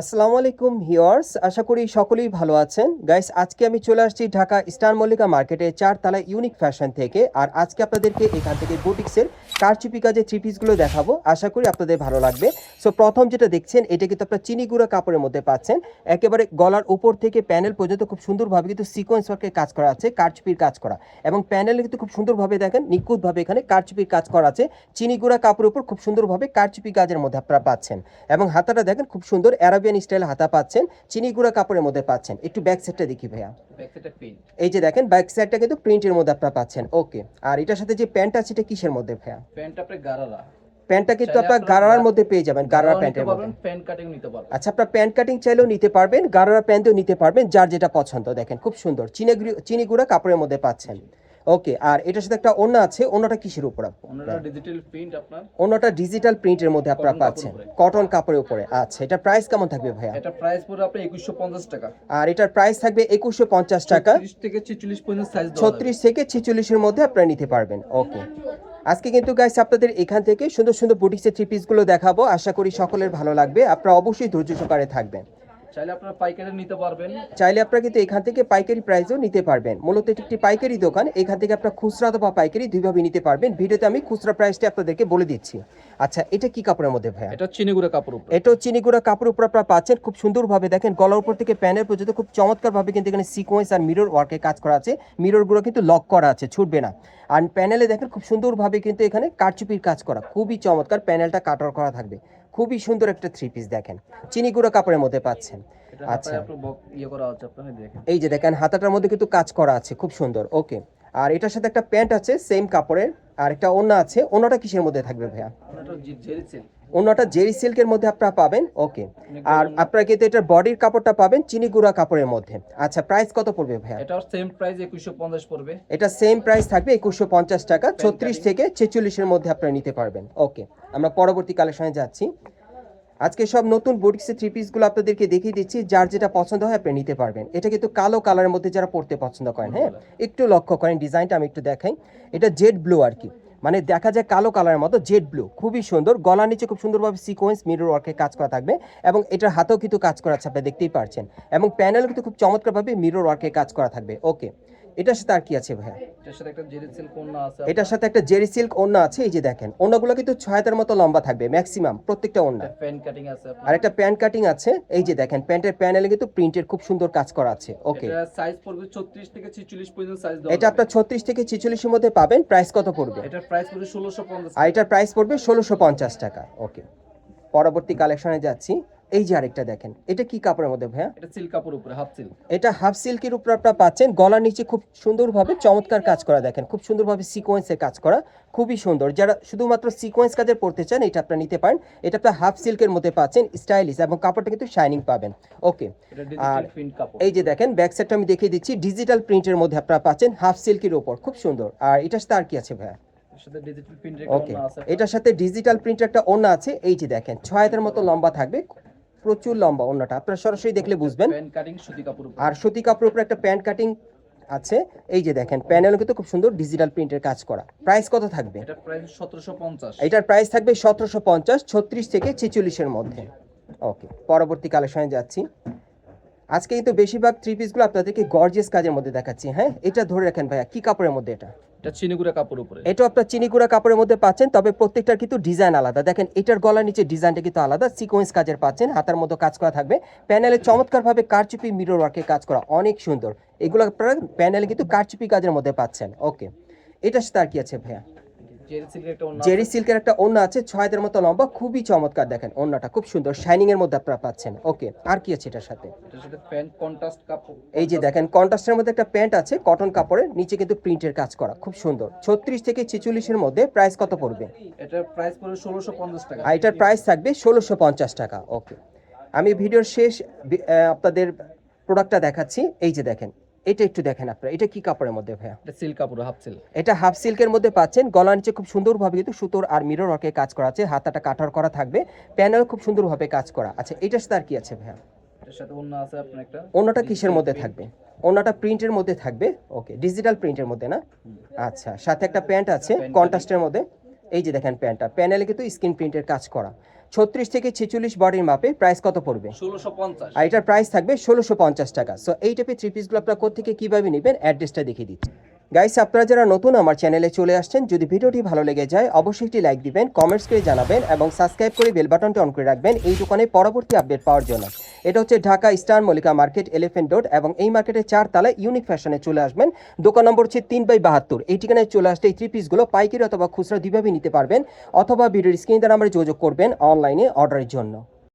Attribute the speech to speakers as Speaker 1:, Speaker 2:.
Speaker 1: আসসালামু আলাইকুম হিয়ার্স আশা করি সকলেই ভালো আছেন। গাইস, আজকে আমি চলে আসছি ঢাকা স্টার মল্লিকা মার্কেটে চারতলা ইউনিক ফ্যাশন থেকে, আর আজকে আপনাদেরকে এখান থেকে বুটিক্সের কারচুপি কাজের থ্রি পিসগুলো দেখাবো। আশা করি আপনাদের ভালো লাগবে। সো, প্রথম যেটা দেখছেন, এটা কিন্তু আপনার চিনি গুঁড়া কাপড়ের মধ্যে পাচ্ছেন। একেবারে গলার উপর থেকে প্যানেল পর্যন্ত খুব সুন্দরভাবে কিন্তু সিকোয়েন্স ওয়ার্কের কাজ করা আছে, কারচুপির কাজ করা। এবং প্যানেল কিন্তু খুব সুন্দরভাবে দেখেন, নিখুঁতভাবে এখানে কারচুপির কাজ করা আছে। চিনি গুঁড়া কাপড়ের উপর খুব সুন্দরভাবে কারচুপি কাজের মধ্যে আপনারা পাচ্ছেন। এবং হাতাটা দেখেন, খুব সুন্দর অ্যারাবিয়ান স্টাইল হাতা পাচ্ছেন চিনি গুঁড়া কাপড়ের মধ্যে পাচ্ছেন। একটু ব্যাক সাইডটা দেখি ভাইয়া। এই যে দেখেন ব্যাক সাইডটা কিন্তু প্রিন্টের মধ্যে আপনারা পাচ্ছেন। ওকে আর এটার সাথে যে প্যান্ট আছে এটা কিসের মধ্যে ভাইয়া?
Speaker 2: প্যান্ট আপনি গারারা।
Speaker 1: প্যান্টটা কিন্তু আপনার
Speaker 2: আপনারা
Speaker 1: গারার মধ্যে পেয়ে যাবেন গারারা প্যান্টের মধ্যে।
Speaker 2: প্যান্ট কাটিং নিতে পারবেন।
Speaker 1: আচ্ছা আপনার প্যান্ট কাটিং চাইলেও নিতে পারবেন গারারা প্যান্টও নিতে পারবেন যার যেটা পছন্দ। দেখেন খুব সুন্দর। চিনি চিনি গুঁড়া কাপড়ের মধ্যে পাচ্ছেন। ওকে আর এটার সাথে একটা ওড়না আছে ওড়নাটা কিসের উপর?
Speaker 2: ওনারা ডিজিটাল প্রিন্ট আপনার?
Speaker 1: ডিজিটাল প্রিন্টের মধ্যে আপনারা পাচ্ছেন। কটন কাপড়ের উপরে। আচ্ছা এটা প্রাইস কেমন থাকবে ভাইয়া?
Speaker 2: এটা প্রাইস পড়ে আপনার একুশশো পঞ্চাশ টাকা।
Speaker 1: আর এটার প্রাইস থাকবে একুশশো পঞ্চাশ টাকা।
Speaker 2: 30 থেকে ছেচল্লিশ পর্যন্ত সাইজ
Speaker 1: ছত্রিশ থেকে ছেচল্লিশের মধ্যে আপনারা নিতে পারবেন। ওকে। আজকে কিন্তু গাইস আপনাদের এখান থেকে সুন্দর সুন্দর বুটিক্সের থ্রি পিসগুলো দেখাবো। আশা করি সকলের ভালো লাগবে। আপনারা অবশ্যই ধৈর্য সহকারে থাকবেন।
Speaker 2: চাইলে আপনারা পাইকারি নিতে পারবেন।
Speaker 1: চাইলে আপনারা কিন্তু এখান থেকে পাইকারি প্রাইসেও নিতে পারবেন। মূলত এটি একটি পাইকারি দোকান। এখান থেকে আপনারা খুচরা অথবা পাইকারি দুইভাবে নিতে পারবেন। ভিডিওতে আমি খুচরা প্রাইসটা আপনাদেরকে বলে দিচ্ছি। আচ্ছা এটা কি কাপড়ের মধ্যে ভাইয়া?
Speaker 2: এটা চিনিগুড়া কাপড়
Speaker 1: এটাও চিনিগুড়া কাপড় উপর আপনারা পাচ্ছেন। খুব সুন্দরভাবে দেখেন গলার উপর থেকে প্যানের পর্যন্ত খুব চমৎকারভাবে কিন্তু এখানে সিকোয়েন্স আর মিরর ওয়ার্কে কাজ করা আছে। মিররগুলো কিন্তু লক করা আছে ছুটবে না। আর প্যানেলে দেখেন খুব সুন্দরভাবে কিন্তু এখানে কারচুপির কাজ করা। খুবই চমৎকার প্যানেলটা কাটার করা থাকবে। খুবই সুন্দর একটা থ্রি পিস দেখেন। চিনিগুড়া কাপড়ের মধ্যে পাচ্ছেন। আচ্ছা।
Speaker 2: ইয়ে
Speaker 1: এই যে দেখেন হাতাটার মধ্যে কিন্তু কাজ করা আছে খুব সুন্দর। ওকে আর এটার সাথে একটা প্যান্ট আছে সেম কাপড়ের। আর একটা ওড়না আছে ওড়নাটা কিসের মধ্যে থাকবে ভাইয়া?
Speaker 2: ওনাটা জেরি
Speaker 1: সিল্কের মধ্যে আপনারা পাবেন। ওকে আর আপনারা কিন্তু এটার বডির কাপড়টা পাবেন চিনি গুঁড়া কাপড়ের মধ্যে। আচ্ছা প্রাইস কত পড়বে ভাইয়া?
Speaker 2: এটাও সেম প্রাইস একুশশো পঞ্চাশ পড়বে।
Speaker 1: এটা সেম প্রাইস থাকবে একুশশো পঞ্চাশ টাকা ছত্রিশ থেকে ছেচল্লিশের মধ্যে আপনারা নিতে পারবেন। ওকে আমরা পরবর্তী কালেকশনে যাচ্ছি। আজকে সব নতুন বুটিক্সের থ্রি পিসগুলো আপনাদেরকে দেখিয়ে দিচ্ছি, যার যেটা পছন্দ হয় আপনি নিতে পারবেন। এটা কিন্তু কালো কালারের মধ্যে যারা পড়তে পছন্দ করেন হ্যাঁ? একটু লক্ষ্য করেন ডিজাইনটা আমি একটু দেখাই। এটা জেড ব্লু আর কি। মানে দেখা যায় কালো কালারের মতো জেড ব্লু খুবই সুন্দর। গলার নিচে খুব সুন্দরভাবে সিকোয়েন্স মিরর ওয়ার্কে কাজ করা থাকবে এবং এটার হাতেও কিন্তু কাজ করা আছে, আপনি দেখতেই পারছেন। এবং প্যানেল কিন্তু খুব চমৎকারভাবে মিরর ওয়ার্কে কাজ করা থাকবে। ওকে এটার সাথে আর কি আছে ভাইয়া?
Speaker 2: এটার সাথে একটা জেরি সিল্ক ওড়না আছে
Speaker 1: এটার সাথে একটা জেরি সিল্ক ওড়না আছে এই যে দেখেন। ওড়নাগুলো কিন্তু ছয় হাতের মতো লম্বা থাকবে ম্যাক্সিমাম প্রত্যেকটা ওড়না।
Speaker 2: প্যান্ট কাটিং আছে
Speaker 1: আর একটা প্যান্ট কাটিং আছে এই যে দেখেন প্যান্টের প্যানেলে কিন্তু প্রিন্টের খুব সুন্দর কাজ করা আছে। ওকে
Speaker 2: এটা সাইজ পড়বে ছত্রিশ থেকে ছেচল্লিশ পর্যন্ত সাইজ
Speaker 1: এটা আপনার ছত্রিশ থেকে ছেচল্লিশের মধ্যে পাবেন প্রাইস কত পড়বে?
Speaker 2: এটার প্রাইস পড়বে ষোলোশো পঞ্চাশ
Speaker 1: আর এটার প্রাইস পড়বে ষোলোশো পঞ্চাশ টাকা। ওকে পরবর্তী কালেকশনে যাচ্ছি। এই যে আরেকটা দেখেন এটা কি কাপড়ের মধ্যে ভাইয়া?
Speaker 2: এটা সিল্ক কাপড় উপরে হাফ সিল্ক
Speaker 1: এটা হাফ সিল্কের উপর আপনারা পাচ্ছেন গলার নিচে খুব সুন্দরভাবে চমৎকার কাজ করা দেখেন খুব সুন্দরভাবে সিকোয়েন্সে কাজ করা খুবই সুন্দর। যারা শুধুমাত্র সিকোয়েন্স কাজের পড়তে চান এটা আপনারা নিতে পারেন। এটা আপনার হাফ সিল্কের মধ্যে পাচ্ছেন স্টাইলিশ এবং কাপড়টা কিন্তু শাইনিং পাবেন। ওকে
Speaker 2: কাপড়।
Speaker 1: এই যে দেখেন ব্যাক সাইডটা আমি দেখিয়ে দিচ্ছি ডিজিটাল প্রিন্টের মধ্যে আপনারা পাচ্ছেন হাফ সিল্কের উপর খুব সুন্দর। আর এটার সাথে আর কি আছে ভাইয়া? ওকে এটার সাথে ডিজিটাল প্রিন্টের একটা ওড়না আছে এই যে দেখেন ছয় হাতের মতো লম্বা থাকবে প্রচুর লম্বা অন্যটা আপনারা সরাসরি দেখলে বুঝবেন।
Speaker 2: আর সুতি কাপড় উপরে
Speaker 1: একটা প্যান্ট কাটিং আছে। এই যে দেখেন প্যানেল কিন্তু খুব সুন্দর ডিজিটাল প্রিন্টের কাজ করা। প্রাইস কত থাকবে?
Speaker 2: এটার প্রাইস
Speaker 1: থাকবে সতেরোশো পঞ্চাশ ছত্রিশ থেকে ছেচল্লিশের মধ্যে। ওকে পরবর্তী কালেকশনে যাচ্ছি। আজকে কিন্তু বেশিরভাগ থ্রি পিসগুলো আপনাদেরকে গর্জিয়াস কাজের মধ্যে দেখাচ্ছি হ্যাঁ? এটা ধরে রাখেন ভাইয়া কি কাপড়ের মধ্যে এটা?
Speaker 2: এটা চিনিগুড়া কাপড় উপরে।
Speaker 1: এটাও আপনার চিনিগুড়া কাপড়ের মধ্যে পাচ্ছেন তবে প্রত্যেকটার কিন্তু ডিজাইন আলাদা। দেখেন এটার গলার নিচে ডিজাইনটা কিন্তু আলাদা সিকোয়েন্স কাজের পাচ্ছেন হাতার মতো কাজ করা থাকবে। প্যানেলে চমৎকারভাবে কারচুপি মিরর ওয়ার্কে কাজ করা অনেক সুন্দর। এগুলো আপনারা প্যানেলে কিন্তু কারচুপি কাজের মধ্যে পাচ্ছেন ওকে। এটার সাথে আর কি আছে ভাইয়া?
Speaker 2: জেরি সিল্কের একটা ওড়না
Speaker 1: আছে। ছয়দের মতো লম্বা খুবই চমৎকার দেখেন ওড়নাটা খুব সুন্দর শাইনিং এর মধ্যে আপনারা পাচ্ছেন। ওকে আর কি আছে এটার সাথে? এই যে দেখেন কন্ট্রাস্টের মধ্যে একটা প্যান্ট আছে কটন কাপড়ের নিচে কিন্তু প্রিন্টের কাজ করা খুব সুন্দর। ছত্রিশ থেকে ছেচল্লিশের মধ্যে প্রাইস কত পড়বে?
Speaker 2: এটার প্রাইস পড়বে ষোলোশো পঞ্চাশ টাকা।
Speaker 1: এটার প্রাইস থাকবে ষোলোশো পঞ্চাশ টাকা ওকে। আমি ভিডিওর শেষ আপনাদের প্রোডাক্টটা দেখাচ্ছি এই যে দেখেন এটা একটু দেখেন আপনারা। এটা কি কাপড়ের মধ্যে ভাইয়া?
Speaker 2: এটা সিল্ক কাপড় হাফ সিল্ক
Speaker 1: এটা হাফ সিল্কের মধ্যে পাচ্ছেন। গলার নিচে খুব সুন্দরভাবে কিন্তু সুতোর আর মিরর ওয়ার্কে কাজ করা আছে। হাতাটা কাটার করা থাকবে। প্যানেল খুব সুন্দরভাবে কাজ করা। আচ্ছা এটার সাথে আর কি আছে ভাইয়া?
Speaker 2: এটার সাথে ওড়না আছে আপনার একটা।
Speaker 1: অন্যটা কিসের মধ্যে থাকবে? অন্যটা প্রিন্টের মধ্যে থাকবে। ওকে ডিজিটাল প্রিন্টের মধ্যে না? আচ্ছা সাথে একটা প্যান্ট আছে কন্ট্রাস্টের মধ্যে। এই যে দেখেন প্যান্টটা প্যানেলে কিন্তু স্ক্রিন প্রিন্টের কাজ করা। ছত্রিশ থেকে ছেচল্লিশ বডির মাপে প্রাইস কত পড়বে?
Speaker 2: ষোলোশো পঞ্চাশ।
Speaker 1: আর এটার প্রাইস থাকবে ষোলোশো পঞ্চাশ টাকা। সো এই টাইপের থ্রি পিসগুলো আপনারা কোথেকে কীভাবে নেবেন? অ্যাড্রেসটা দেখিয়ে দিচ্ছি। গাইস আপনারা যারা নতুন আমার চ্যানেলে চলে আসছেন, যদি ভিডিওটি ভালো লেগে যায়, অবশ্যই একটি লাইক দিবেন কমেন্টস করে জানাবেন এবং সাবস্ক্রাইব করে বেল বাটনটি অন করে রাখবেন এই দোকানে পরবর্তী আপডেট পাওয়ার জন্য। এটা হচ্ছে Dhaka star Mallika market elephant road এবং এই মার্কেটের চার তালায় ইউনিক ফ্যাশনে চলে আসবেন। দোকান নম্বর হচ্ছে তিন বাই বাহাত্তর। এই ঠিকানায় চলে আসতে এই থ্রি পিসগুলো পাইকারি অথবা খুচরা দুইভাবে নিতে পারবেন অথবা ভিডিওর স্ক্রিন দ্বারা আমরা যোগাযোগ করবেন অনলাইনে অর্ডারের জন্য।